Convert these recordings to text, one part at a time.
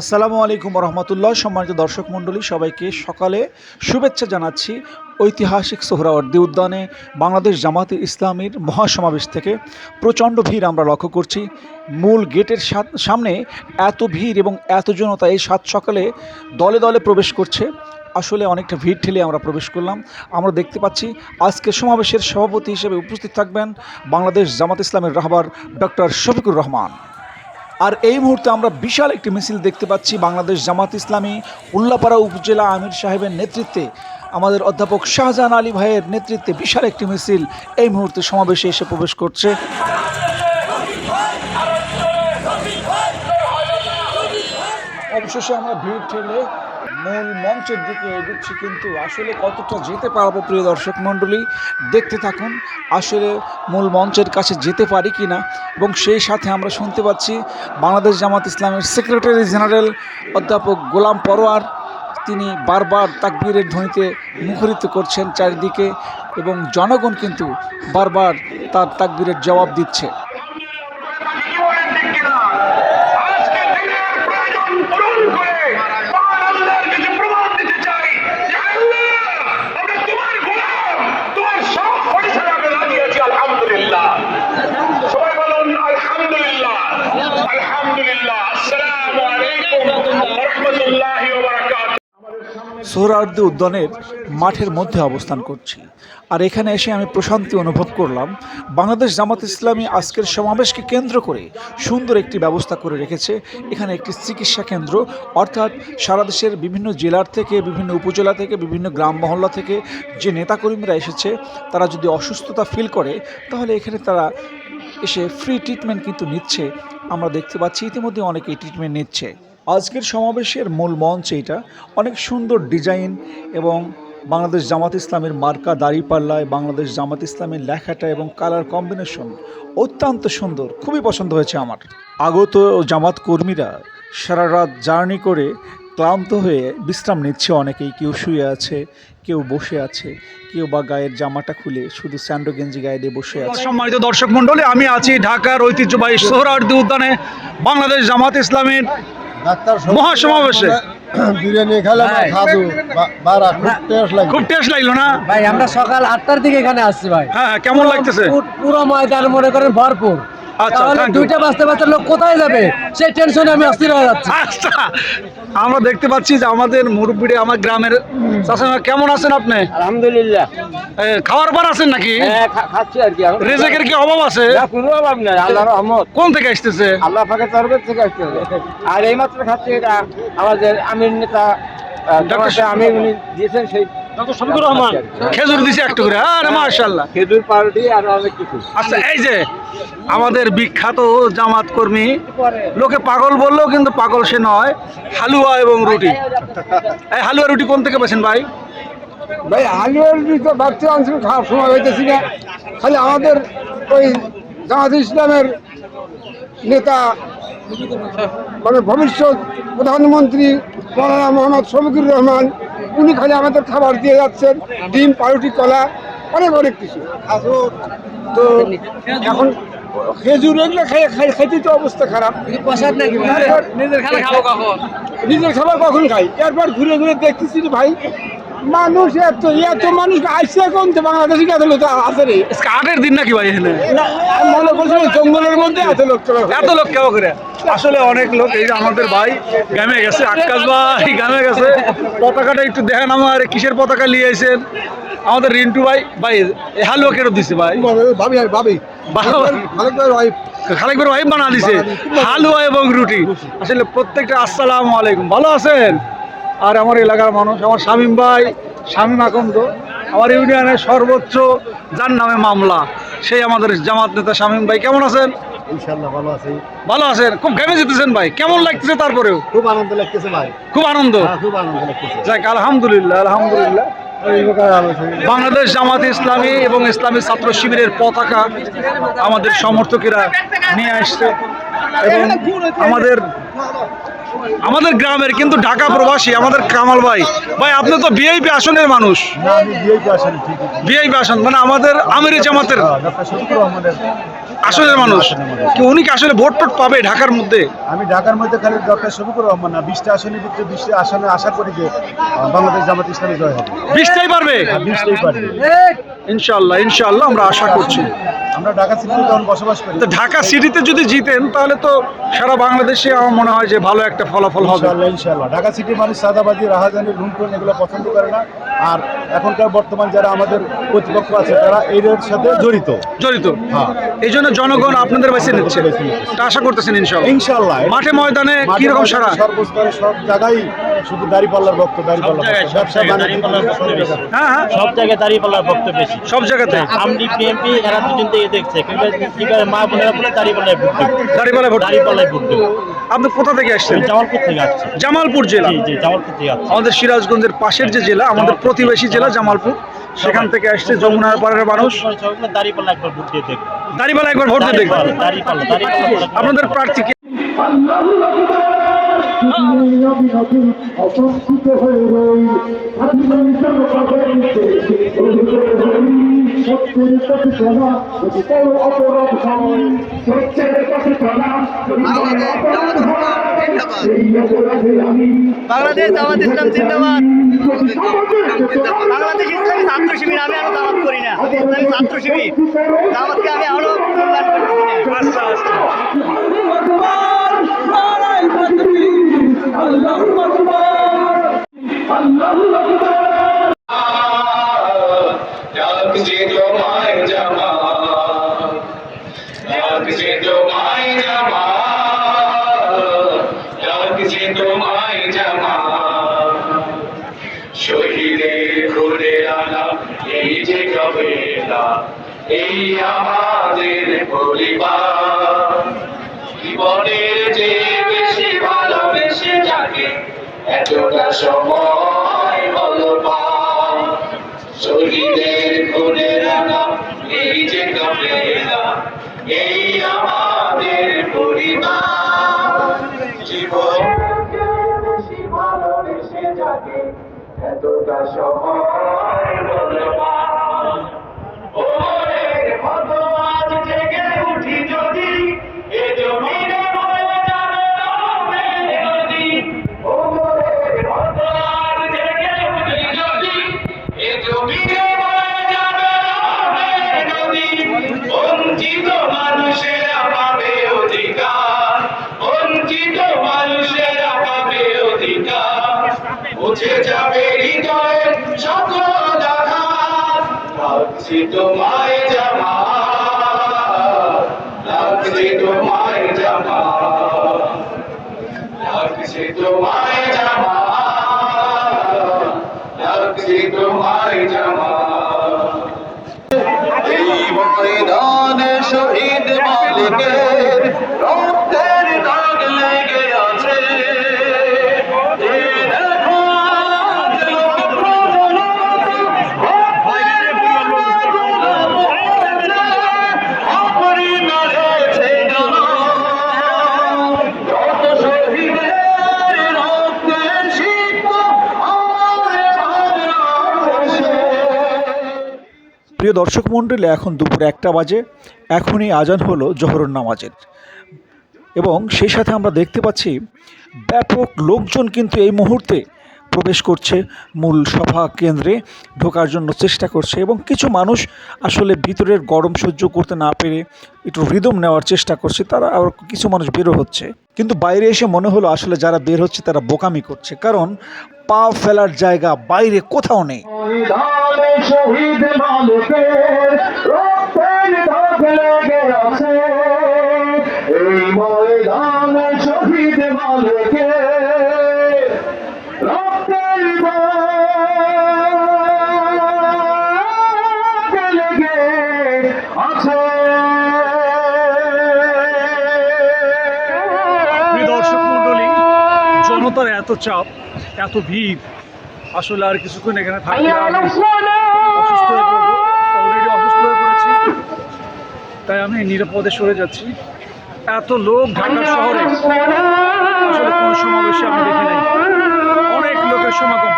আসসালামু আলাইকুম রহমতুল্লাহ। সম্মানিত দর্শক মণ্ডলী, সবাইকে সকালে শুভেচ্ছা জানাচ্ছি ঐতিহাসিক সোহরাওয়ার্দী উদ্যানে বাংলাদেশ জামাতে ইসলামীর মহাসমাবেশ থেকে। প্রচণ্ড ভিড় আমরা লক্ষ্য করছি। মূল গেটের সামনে এত ভিড় এবং এত জনতা এই সাত সকালে দলে দলে প্রবেশ করছে। আসলে অনেকটা ভিড় ঠেলে আমরা প্রবেশ করলাম। আমরা দেখতে পাচ্ছি আজকের সমাবেশের সভাপতি হিসেবে উপস্থিত থাকবেন বাংলাদেশ জামাত ইসলামের রাহবার ডক্টর শফিকুর রহমান। আর এই মুহূর্তে আমরা বিশাল একটি মিছিল দেখতে পাচ্ছি বাংলাদেশ জামাত ইসলামী, উল্লাপাড়া উপজেলা আমির সাহেবের নেতৃত্বে। আমাদের অধ্যাপক শাহজাহান আলী ভাইয়ের নেতৃত্বে বিশাল একটি মিছিল এই মুহূর্তে সমাবেশে এসে প্রবেশ করছে। অবশেষে আমরা ভিড় ঠেলে মূল মঞ্চের দিকে এগুচ্ছি, কিন্তু আসলে কতটা যেতে পারব প্রিয় দর্শক মণ্ডলী, দেখতে থাকুন, আসলে মূল মঞ্চের কাছে যেতে পারি কি না এবং সেই সাথে আমরা শুনতে পাচ্ছি বাংলাদেশ জামাত ইসলামের সেক্রেটারি জেনারেল অধ্যাপক গোলাম পরোয়ার। তিনি বারবার তাকবীরের ধ্বনিতে মুখরিত করছেন চারিদিকে এবং জনগণ কিন্তু বারবার তার তাকবীরের জবাব দিচ্ছে। সোহরাওয়ার্দী উদ্যানের মাঠের মধ্যে অবস্থান করছি। আর এখানে এসে আমি প্রশান্তি অনুভব করলাম। বাংলাদেশ জামাত ইসলামী আজকের সমাবেশকে কেন্দ্র করে সুন্দর একটি ব্যবস্থা করে রেখেছে। এখানে একটি চিকিৎসা কেন্দ্র, অর্থাৎ সারা দেশের বিভিন্ন জেলার থেকে, বিভিন্ন উপজেলা থেকে, বিভিন্ন গ্রাম মহল্লা থেকে যে নেতাকর্মীরা এসেছে, তারা যদি অসুস্থতা ফিল করে, তাহলে এখানে তারা এসে ফ্রি ট্রিটমেন্ট কিন্তু নিচ্ছে। আমরা দেখতে পাচ্ছি ইতিমধ্যে অনেকেই ট্রিটমেন্ট নিচ্ছে। আজকের সমাবেশের মূল মঞ্চ এটা অনেক সুন্দর ডিজাইন এবং বাংলাদেশ জামাত ইসলামের মার্কা দাড়িপাল্লায় বাংলাদেশ জামাত ইসলামের লেখাটা এবং কালার কম্বিনেশন অত্যন্ত সুন্দর। খুবই পছন্দ হয়েছে আমার। আগত জামাত কর্মীরা সারা রাত জার্নি করে ক্লান্ত হয়ে বিশ্রাম নিচ্ছে অনেকেই। কেউ শুয়ে আছে কেউ বসে আছে কেউ বা গায়ের জামাটা খুলে শুধু স্যান্ডো গেঞ্জি গায়ে দিয়ে বসে আছে। সম্মানিত দর্শক মন্ডলী আমি আছি ঢাকার ঐতিহ্যবাহী সোহরাওয়ার্দী উদ্যানে বাংলাদেশ জামাত ইসলামের মহাসমাবেশে। বিরিয়ানি খেলে খাদু বারা খুব টেস্ট লাগে খুব টেস্ট লাগল না? ভাই আমরা সকাল আটটার দিকে এখানে আসছি ভাই। হ্যাঁ হ্যাঁ, কেমন লাগতেছে? পুরো ময়দান মনে করেন ভরপুর। তাহলে thank দুইটা বাজতে বাজতে লোক কোথায় যাবে? সেই টেনশনে আমি অস্থির হয়ে যাচ্ছি। আচ্ছা আমরা দেখতে পাচ্ছি যে আমাদের মুরব্বীরা আমার গ্রামের কেমন আছেন আপনি? আলহামদুলিল্লাহ। খাওয়ার পর আছেন নাকি? হ্যাঁ, খাচ্ছি আর কি রেজেকের কি অভাব আছে? না, কোনো অভাব নাই আল্লাহর রহমত। কোন থেকে আসতেছে? আল্লাহ পাকের তরফ থেকে আসতে হবে আর এইমাত্র খাচ্ছি এটা আমাদের আমির নেতা আমির উনি দিয়েছেন সেই শফিকুর রহমান খেজুর দিছে একটু করে আরে মাশাআল্লাহ। খেজুর পাউরুটি আর অনেক কিছু। আচ্ছা এই যে আমাদের বিখ্যাত জামাত কর্মী লোকে পাগল বললেও কিন্তু পাগল সে নয় হালুয়া এবং রুটি। এই হালুয়া রুটি কোন থেকে পেয়েছেন ভাই? ভাই আলুর তো বাচ্চা অঞ্চল খাওয়ার সময় হইতেছি না। খালি আমাদের ওই জামাত ইসলামের নেতা মানে ভবিষ্যৎ প্রধানমন্ত্রী মৌলানা মোহাম্মদ শফিকুর রহমান উনি খালি আমাদের খাবার দিয়ে যাচ্ছেন ডিম পাউরুটি কলা অনেক অনেক কিছু। তো এখন খেজুর এগুলো খাই খাই খাইতে তো অবস্থা খারাপ। নিজের খাবার কখন? খাই? এরপর ঘুরে ঘুরে দেখতেছি ভাই মানুষ এত এত মানুষ আইসে কোন বাংলাদেশি এত লোক আছে রে? আজকে দিন নাকি ভাই এখানে? মনে করছিলাম জঙ্গলের মধ্যে এত লোক এত লোক কেমন করে? আসলে অনেক লোক এই আমাদের ভাই গ্রামে গেছে আকাশ ভাই গ্রামে গেছে। পতাকাটা একটু দেখেন আমার কিসের পতাকা নিয়ে আইছেন আমাদের রিন্টু ভাই ভাই হালুয়া কেটে দিছে ভাই? ভাবি ভাবি খালেক ভাই বানা দিছে। হালুয়া এবং রুটি। আসলে প্রত্যেকটা আসসালামু আলাইকুম। ভালো আছেন? আর আমার এলাকার মানুষ আমার শামীম ভাই শামীম আকন্দ আমার ইউনিয়নের সর্বোচ্চ যার নামে মামলা সেই আমাদের জামাত নেতা শামীম ভাই কেমন আছেন? ভালো আছি। ভালো আছেন? খুব ঘেমে যেতেছেন ভাই কেমন লাগতেছে তারপরেও? খুব আনন্দ লাগতেছে ভাই। খুব আনন্দ? হ্যাঁ, খুব আনন্দ লাগতেছে। যাক আলহামদুলিল্লাহ আলহামদুলিল্লাহ। বাংলাদেশ জামাত ইসলামী এবং ইসলামী ছাত্র শিবিরের পতাকা আমাদের সমর্থকেরা নিয়ে আসছে এবং আমাদের আমাদের গ্রামের কিন্তু ঢাকা প্রবাসী আমাদের কামাল ভাই। ভাই আপনি তো বিআইপি আসনের মানুষ। বিআইপি আসন মানে আমাদের আমিরি জামাতের আসলে মানুষ। কি উনি কি আসলে ভোট টোট পাবে ঢাকার মধ্যে? আমি ঢাকার মধ্যে খালি ডক্টর শফিকুর রহমান না বিশটা আসনের ভিতরে বিশটা আসনে আশা করি যে বাংলাদেশ জামাত ইসলামী জয় হবে। বিশটাই পারবে? বিশটাই পারবে। ইনশাল্লাহ ইনশাল্লাহ আমরা আশা করছি। আমরা ঢাকা সিটিতে তখন বসবাস করি। তো ঢাকা সিটিতে যদি জিতেন তাহলে তো সারা বাংলাদেশে আমার মনে হয় যে ভালো একটা ফলাফল হবে। ইনশাল্লাহ ইনশাল্লাহ ঢাকা সিটির মানুষ সাদাবাজি রাহাজানি লুণ্ঠন এগুলো পছন্দ করে না। আর এখনকার বর্তমান যারা আমাদের প্রতিপক্ষ আছে তারা এর সাথে জড়িত। জড়িত। হ্যাঁ। এই জন্য জনগণ আপনাদের বেছে নিচ্ছে। তা আশা করতেছেন ইনশাল্লাহ ইনশাল্লাহ মাঠে ময়দানে কীরকম সারা? সর্বস্তরে সব জায়গায় শুধু দাড়ি পাল্লার ভক্ত দাড়ি পাল্লার ভক্ত ব্যবসা বাণিজ্য সব জায়গায়। হ্যাঁ হ্যাঁ। সব জায়গায় দাঁড়িয়ে পাল্লার ভক্ত বেশি। সব জায়গাতে? বিএনপি এরা দুজন থেকে দেখছে। মা বোনেরা বলে আপনি কোথা থেকে আসছেন? জামালপুর থেকে আসছি। জামালপুর জেলা? জি জি জামালপুর থেকে আসছি। আমাদের সিরাজগঞ্জের পাশের যে জেলা আমাদের প্রতিবেশী জেলা জামালপুর সেখান থেকে আসছে যমুনার পাড়ের মানুষ। দাঁড়িয়ে একবার ভোট দিয়ে দেখবেন দাঁড়িয়ে পাল্লা দাঁড়িয়ে পাল্লা আপনাদের প্রার্থীকে বাংলাদেশ জামাত ইসলাম জিন্দাবাদ বাংলাদেশ ইসলামী ছাত্র শিবির আমি আরও জামাত করি না ইসলামী ছাত্র শিবির জামাতকে আমি আরও করতেছি না। এই আমাদের পরিবার। জীবনের যে বেশি ভালোবেসে যাকে, এতটা সময় হলো শহীদের এই যে এই আমাদের পরিবার। জীবন এতটা সময় হলো তোমায় জামা লাগছে তোমায় মালিকের রক্তের প্রিয় দর্শক মণ্ডলী, এখন দুপুর একটা বাজে। এখনই আজান হলো জহরুর নামাজের। এবং সেই সাথে আমরা দেখতে পাচ্ছি, ব্যাপক লোকজন কিন্তু এই মুহূর্তে প্রবেশ করছে মূল সভা কেন্দ্রে, ঢোকার জন্য চেষ্টা করছে এবং কিছু মানুষ আসলে ভিতরের গরম সহ্য করতে না পেরে একটু রিদম নেওয়ার চেষ্টা করছে, তারা আবার কিছু মানুষ বেরো হচ্ছে। কিন্তু বাইরে এসে মনে হলো আসলে যারা বের হচ্ছে তারা বোকামি করছে, কারণ পা ফেলার জায়গা বাইরে কোথাও নেই। ময়দানে শহীদ চাপ এত ভিড় আসলে আর কিছুক্ষণ এখানে থাকলে অসুস্থ হয়ে পড়ব অলরেডি অসুস্থ হয়ে পড়েছি। তাই আমি নিরাপদে সরে যাচ্ছি। এত লোক ঢাকা শহরে আসলে কোনো সমাবেশে আমি দেখি নাই। অনেক লোকের সমাগম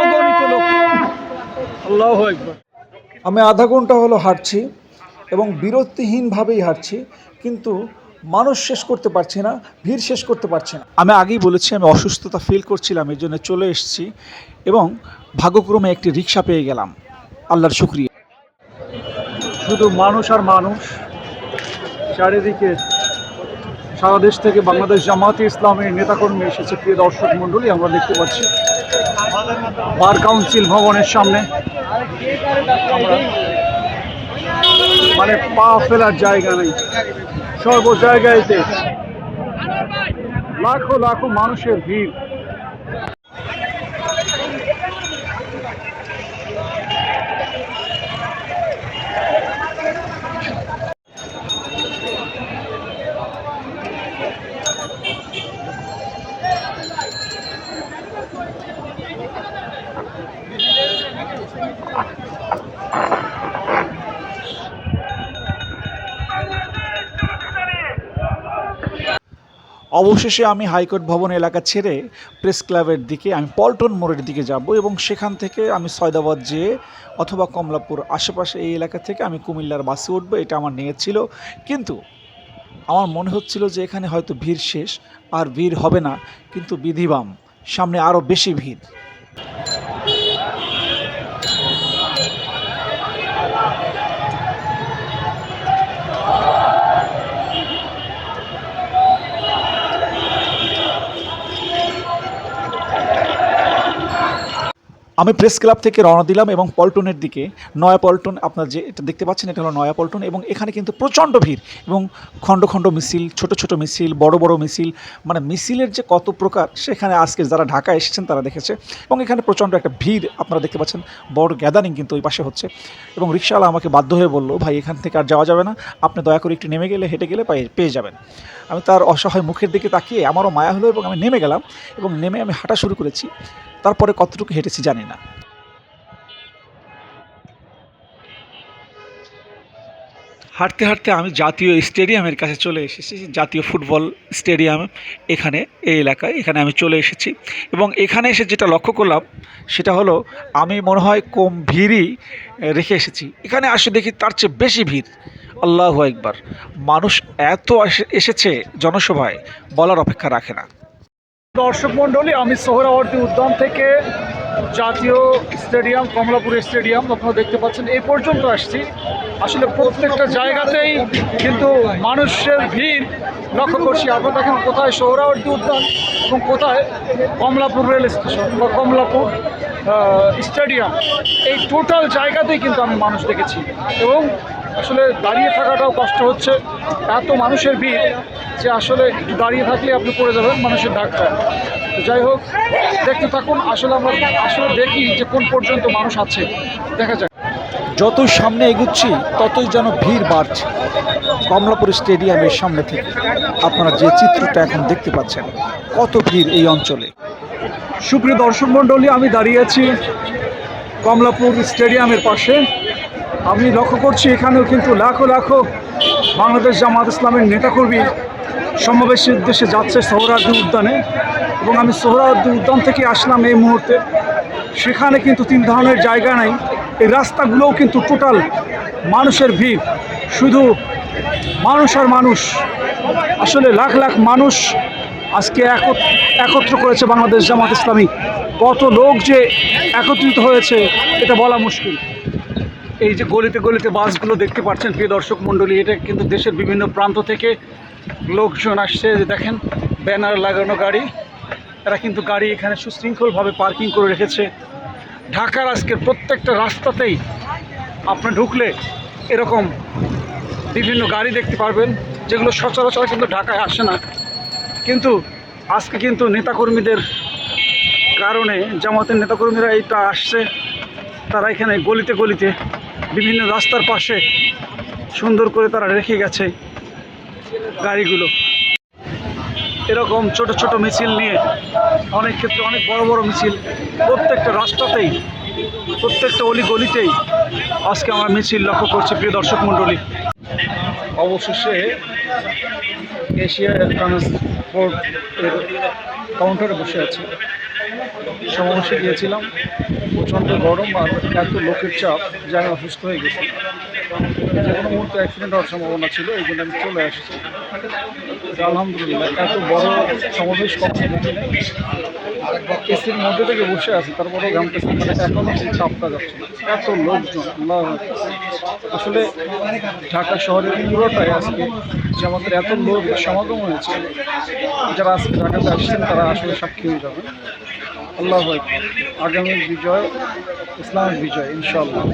অগণিত লোক। আল্লাহ একবার আমি আধা ঘণ্টা হলো হাঁটছি এবং বিরতিহীনভাবেই হাঁটছি কিন্তু মানুষ শেষ করতে পারছে না, ভিড় শেষ করতে পারছে না। আমি আগেই বলেছি, আমি অসুস্থতা ফিল করছিলাম, এই জন্য চলে এসেছি এবং ভাগ্যক্রমে একটি রিক্সা পেয়ে গেলাম। আল্লাহর শুক্রিয়া। শুধু মানুষ আর মানুষ চারিদিকে সারা দেশ থেকে বাংলাদেশ জামাতে ইসলামের নেতাকর্মী এসেছে। প্রিয় দর্শক মণ্ডলী, আমরা দেখতে পাচ্ছি, বার কাউন্সিল ভবনের সামনে মানে পা ফেলার জায়গা নেই। সর্ব জায়গায়তে লাখো লাখো মানুষের ভিড়। অবশেষে আমি হাইকোর্ট ভবন এলাকা ছেড়ে প্রেস ক্লাবের দিকে, আমি পল্টন মোড়ের দিকে যাব এবং সেখান থেকে আমি সয়দাবাদ যেয়ে অথবা কমলাপুর আশেপাশে এই এলাকা থেকে আমি কুমিল্লার বাসে উঠবো, এটা আমার নিয়েছিল কিন্তু আমার মনে হচ্ছিল যে এখানে হয়তো ভিড় শেষ, আর ভিড় হবে না, কিন্তু বিধিবাম, সামনে আরও বেশি ভিড়। আমি প্রেস ক্লাব থেকে রওনা দিলাম এবং পল্টনের দিকে নয়া পল্টন আপনার যে এটা দেখতে পাচ্ছেন, এটা হলো নয়া পল্টন এবং এখানে কিন্তু প্রচণ্ড ভিড় এবং খণ্ড খণ্ড মিছিল, ছোট ছোট মিছিল, বড় বড় মিছিল মানে মিছিলের যে কত প্রকার সেখানে আজকে যারা ঢাকা এসেছেন তারা দেখেছে এবং এখানে প্রচণ্ড একটা ভিড় আপনারা দেখতে পাচ্ছেন, বড় গ্যাদারিং কিন্তু ওই পাশে হচ্ছে এবং রিক্সাওয়ালা আমাকে বাধ্য হয়ে বলল, ভাই, এখান থেকে আর যাওয়া যাবে না, আপনি দয়া করে একটু নেমে গেলে, হেঁটে গেলে পেয়ে পেয়ে যাবেন। আমি তার অসহায় মুখের দিকে তাকিয়ে আমারও মায়া হলো এবং আমি নেমে গেলাম এবং নেমে আমি হাঁটা শুরু করেছি। তারপরে কতটুকু হেঁটেছি জানি না। হাঁটতে হাঁটতে আমি জাতীয় স্টেডিয়ামের কাছে চলে এসেছি, জাতীয় ফুটবল স্টেডিয়াম এখানে, এই এলাকায়। এখানে আমি চলে এসেছি এবং এখানে এসে যেটা লক্ষ্য করলাম সেটা হলো, আমি মনে হয় কম ভিড়ই রেখে এসেছি। এখানে আসে দেখি তার চেয়ে বেশি ভিড়। আল্লাহ একবার মানুষ এত এসে- এসেছে জনসভায়, বলার অপেক্ষা রাখে না। দর্শক মণ্ডলী, আমি সোহরাওয়ার্দী উদ্যান থেকে জাতীয় স্টেডিয়াম, কমলাপুর স্টেডিয়াম, আপনারা দেখতে পাচ্ছেন, এই পর্যন্ত আসছি। আসলে প্রত্যেকটা জায়গাতেই কিন্তু মানুষের ভিড় লক্ষ্য করছি। আপনারা দেখেন কোথায় সোহরাওয়ার্দী উদ্যান এবং কোথায় কমলাপুর রেল স্টেশন বা কমলাপুর স্টেডিয়াম। এই টোটাল জায়গাতেই কিন্তু আমি মানুষ দেখেছি। এবং আসলে দাঁড়িয়ে থাকাটাও কষ্ট হচ্ছে। এত মানুষের ভিড় যে আসলে একটু দাঁড়িয়ে থাকলে আপনি পড়ে যাবেন, মানুষের তো যাই হোক, দেখতে থাকুন, আসলে আমরা আসলে দেখি যে কোন পর্যন্ত মানুষ আছে। দেখা যাক। যত সামনে এগুচ্ছি, ততই যেন ভিড় বাড়ছে। কমলাপুর স্টেডিয়ামের সামনে থেকে আপনারা যে চিত্রটা এখন দেখতে পাচ্ছেন, কত ভিড় এই অঞ্চলে। সুপ্রিয় দর্শক মণ্ডলী, আমি দাঁড়িয়ে আছি কমলাপুর স্টেডিয়ামের পাশে। আমি লক্ষ্য করছি এখানেও কিন্তু লাখো লাখো বাংলাদেশ জামাত ইসলামের নেতাকর্মী সমাবেশের উদ্দেশ্যে যাচ্ছে সোহরাওয়ার্দী উদ্যানে এবং আমি সোহরাওয়ার্দী উদ্যান থেকে আসলাম এই মুহূর্তে। সেখানে কিন্তু তিন ধরনের জায়গা নাই। এই রাস্তাগুলোও কিন্তু টোটাল মানুষের ভিড়। শুধু মানুষ আর মানুষ। আসলে লাখ লাখ মানুষ আজকে একত- একত্র করেছে বাংলাদেশ জামাত ইসলামী। কত লোক যে একত্রিত হয়েছে, এটা বলা মুশকিল। এই যে গলিতে গলিতে বাসগুলো দেখতে পাচ্ছেন প্রিয় দর্শক মণ্ডলী, এটা কিন্তু দেশের বিভিন্ন প্রান্ত থেকে লোকজন আসছে। যে দেখেন, ব্যানার লাগানো গাড়ি। এরা কিন্তু গাড়ি এখানে সুশৃঙ্খলভাবে পার্কিং করে রেখেছে। ঢাকার আজকের প্রত্যেকটা রাস্তাতেই আপনি ঢুকলে এরকম বিভিন্ন গাড়ি দেখতে পারবেন, যেগুলো সচরাচর কিন্তু ঢাকায় আসে না। কিন্তু আজকে কিন্তু নেতাকর্মীদের কারণে, জামাতের নেতাকর্মীরা এইটা আসছে। তারা এখানে গলিতে গলিতে বিভিন্ন রাস্তার পাশে সুন্দর করে তারা রেখে গেছে গাড়িগুলো। এরকম ছোট ছোট মিছিল নিয়ে অনেক ক্ষেত্রে অনেক বড় বড় মিছিল। প্রত্যেকটা রাস্তাতেই, প্রত্যেকটা অলি গলিতেই আজকে আমরা মিছিল লক্ষ্য করছি প্রিয় দর্শক মণ্ডলী। অবশেষে এশিয়া ট্রান্সপোর্ট এর কাউন্টারে বসে আছি। সমাবেশে গিয়েছিলাম। প্রচণ্ড গরম আর এত লোকের চাপ যে আমি অসুস্থ হয়ে গেছি। যে কোনো মুহূর্তে অ্যাক্সিডেন্ট হওয়ার সম্ভাবনা ছিল, এই জন্য আমি চলে আসছি। আলহামদুলিল্লাহ, এত বড় সমাবেশ কখনো নাই এসির মধ্যে থেকে বসে আছি, তারপরেও ঘামতেছি মানে এখনও সেই চাপটা যাচ্ছে এত লোকজন আসলে ঢাকা শহরের পুরোটাই আজকে যে আমাদের এত লোক সমাগম হয়েছে, যারা আজকে ঢাকাতে আসছেন, তারা আসলে সাক্ষী হয়ে যাবেন। আল্লাহ আগামী বিজয় ইসলামের বিজয় ইনশাআল্লাহ।